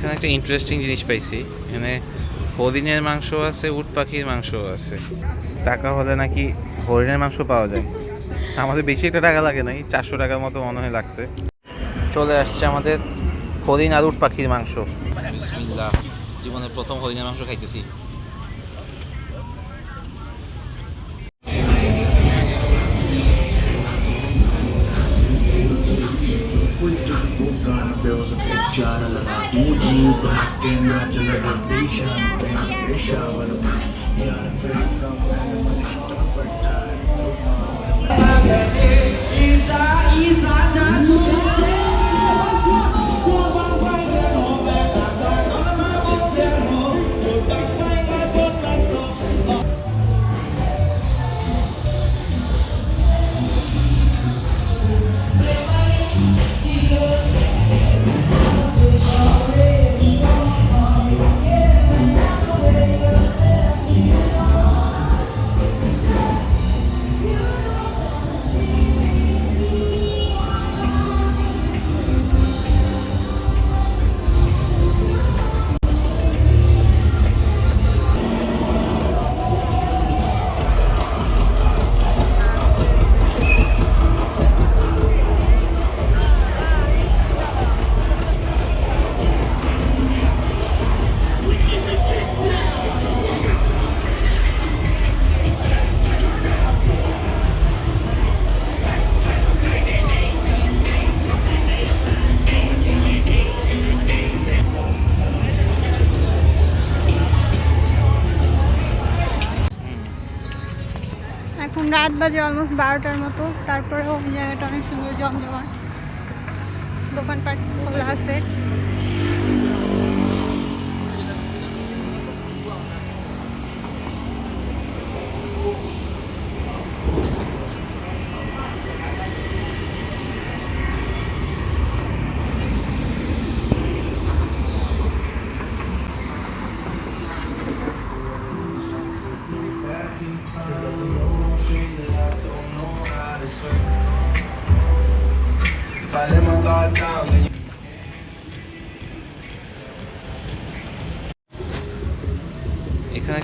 এখানে একটা ইন্টারেস্টিং জিনিস পাইছি। এখানে হরিণের মাংস আছে, উট পাখির মাংস আছে। টাকা হলে নাকি হরিণের মাংস পাওয়া যায়। আমাদের বেশি একটা টাকা লাগে নাই, চারশো টাকার মতো মনে হয় লাগছে। চলে আসছে আমাদের হরিণ আর উট পাখির মাংস। জীবনের প্রথম হরিণের মাংস খাইতেছি। चारा लगा मुझे बैक कैमरा चल रहा पेशा मैं, पेशा वाला यार बैठता मैं बैठता बैठा ईसा ईसा जा छू রাত বাজে অলমোস্ট বারোটার মতো। তারপরেও জায়গাটা অনেক সুন্দর জমজমাট। দোকানপাট খোলা আছে।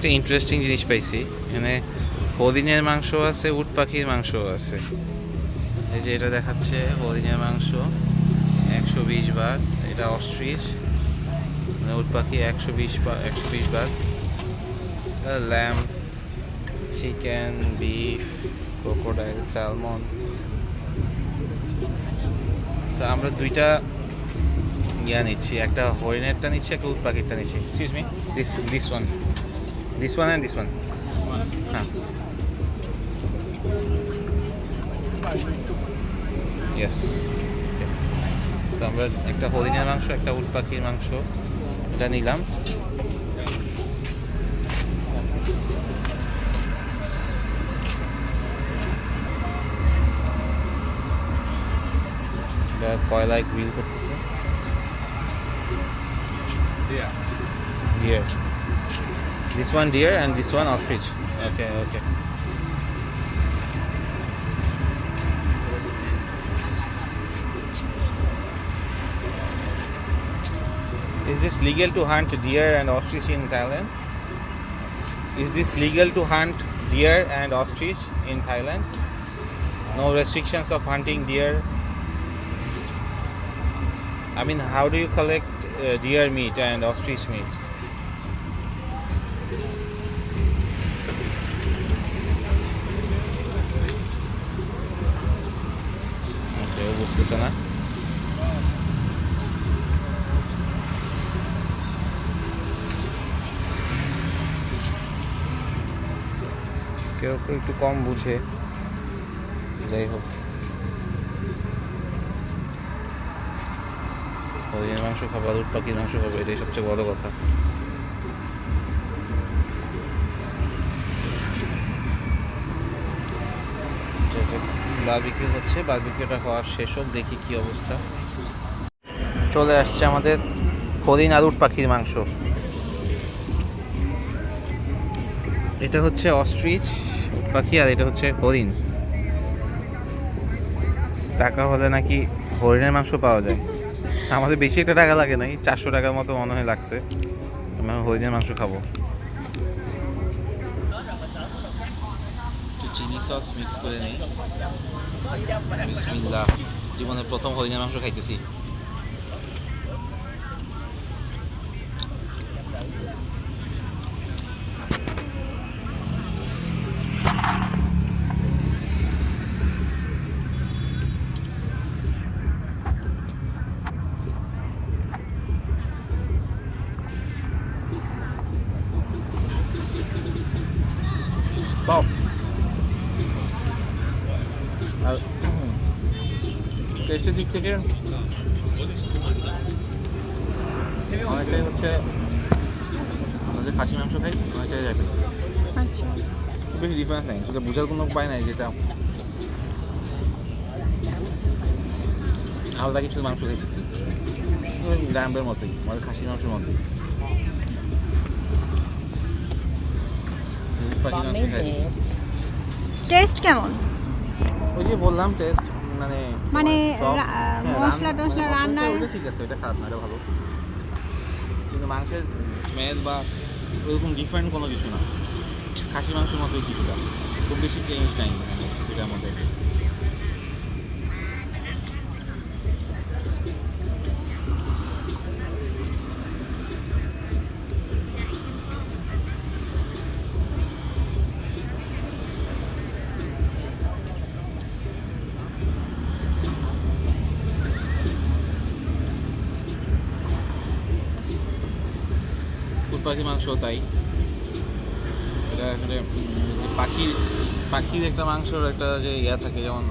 একটা ইন্টারেস্টিং জিনিস পাইছি। এখানে হরিণের মাংস আছে, উট পাখির মাংস আছে। এই যে এটা দেখাচ্ছে হরিণের মাংস, একশো বিশ বাদ এটা অস্ট্রিচ মানে উট পাখি একশো বিশ একশো বিশ বাদ lamb, chicken, beef, crocodile, salmon. আমরা দুইটা ইয়া নিচ্ছি। একটা হরিণেরটা নিচ্ছি, একটা উট পাখিরটা নিচ্ছি। Excuse me this this one this one and this one হ্যাঁ ইয়েস সো আমরা একটা হরিণের মাংস, একটা উট পাখির মাংস, এটা নিলাম। কয়লায় গ্রিল করতেছে। Deer. This one deer and this one ostrich. Okay, okay. Is this legal to hunt deer and ostrich in Thailand? Is this legal to hunt deer and ostrich in Thailand? No restrictions of hunting deer. I mean, how do you collect uh, deer meat and ostrich meat? বুঝতেছে না কেউ কেউ একটু কম বুঝে। যাই হোক। হরিণের মাংস খাবার উট পাখির মাংস খাব এটাই সবচেয়ে বড় কথা। বারবিকিউ হচ্ছে বারবিকিউটা হওয়ার শেষ হোক, দেখি কি অবস্থা। চলে আসছে আমাদের হরিণ আর উট পাখির মাংস। এটা হচ্ছে অস্ট্রিচ উট পাখি আর এটা হচ্ছে হরিণ। টাকা হলে নাকি হরিণের মাংস পাওয়া যায়। আমাদের বেশি একটা টাকা লাগে নাই, চারশো টাকার মতো মনে হয় লাগছে। আমরা হরিণের মাংস খাব। চিনি সস মিক্স করে নিই। বিসমিল্লাহ। জীবনের প্রথম হরিণের মাংস খাইতেছি সফট আর টেস্টের দিক থেকে। অনেকটাই হচ্ছে খাসি মাংস খাই অনেকটাই যাবে আচ্ছা। বেশি ডিফারেন্স নেই সেটা বোঝার কোনো উপায় নাই যেটা। আলাদা কিছু মাংস খাইতেছি ল্যাম্বের মতোই আমাদের খাসির মাংসের মতোই। টেস্ট কেমন? ওই যে বললাম টেস্ট মানে মানে হ্যাঁ, মশলা টশলা রান্না ওটা ঠিক আছে ওটা খারাপ না এটা ভালো। কিন্তু মাংসের স্মেল বা ওরকম ডিফারেন্ট কোনো কিছু না। খাসি মাংসের মতোই কিছুটা। খুব বেশি চেঞ্জ নাই মানে এটার মধ্যে। ফুট পাখি মাংস তাই। এটা আসলে পাখির পাখির একটা মাংসর একটা যে ইয়া থাকে যেমন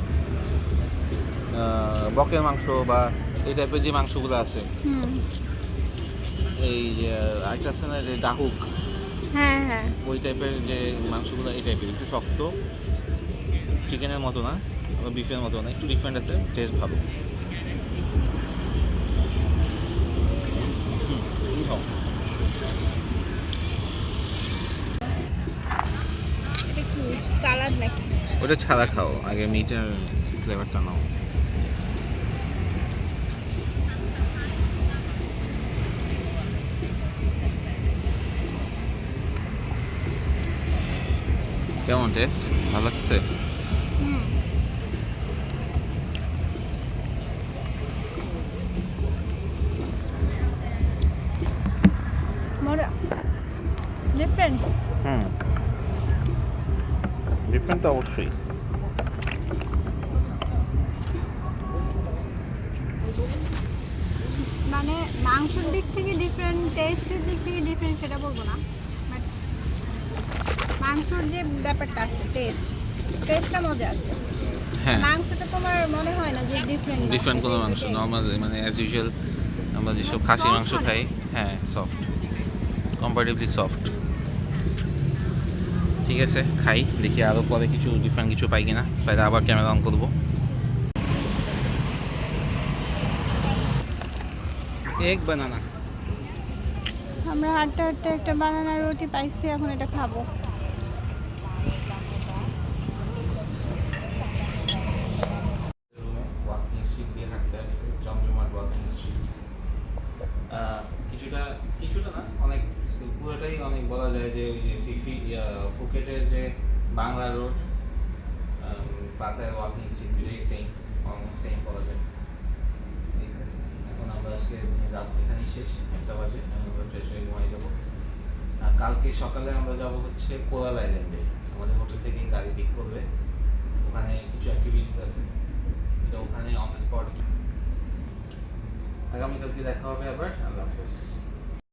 বকের মাংস বা এই টাইপের যে মাংসগুলো আছে। এই যে আরেকটা আছে না যে ডাহুক? হ্যাঁ হ্যাঁ। ওই টাইপের যে মাংসগুলো এই টাইপের একটু শক্ত। চিকেনের মতো না বিফের মতো না একটু ডিফারেন্ট আছে টেস্ট ভালো। ওটা ছাড়া খাও। আগে মিটের ফ্লেভারটা নাও। কেমন টেস্ট ভালো লাগছে? হুম। ডিফারেন্ট তো অবশ্যই মানে মাংসের দিক থেকে ডিফারেন্ট টেস্টের দিক থেকে ডিফারেন্ট সেটা বলব না বাট মাংসর যে ব্যাপারটা আছে টেস্ট টেস্টটা মজা আছে। হ্যাঁ। মাংসটা তোমার মনে হয় না যে ডিফারেন্ট ডিফারেন্ট কোনো মাংস নর্মাল মানে অ্যাজ ইউজুয়াল আমরা যেসব খাসি মাংস খাই হ্যাঁ সফট কম্পারেটিভলি সফট ঠিক আছে খাই দেখি আরও পরে কিছু ডিফারেন্ট কিছু পাই কিনা পাইলে আবার ক্যামেরা অন করব। এক বানানা আমরা হাঁটতে হাঁটতে একটা বানানা রুটি পাইছি এখন এটা খাব। ওয়াকিং স্ট্রিট দিয়ে হাঁটতে হাঁটতে জমজমাট ওয়াকিং স্ট্রিট কিছুটা কিছুটা না, অনেক পুরোটাই অনেক বলা যায় যে ওই যে ফিফি ফুকেটের যে বাংলা রোড পাতায় ওয়াকিং স্ট্রিট দুটাই সেম অলমোস্ট সেম বলা যায়। এখন আমরা আজকে রাত এখানেই শেষ, একটা বাজে আমরা ফ্রেশ হয়ে ঘুমাই যাব। কালকে সকালে আমরা যাব হচ্ছে কোরাল আইল্যান্ডে। আমাদের হোটেল থেকে গাড়ি পিক করবে। ওখানে কিছু অ্যাক্টিভিটিস আছে। এটা ওখানে অন দ্য স্পট আগামীকালকে দেখা হবে আবার আল্লাহ হাফেজ।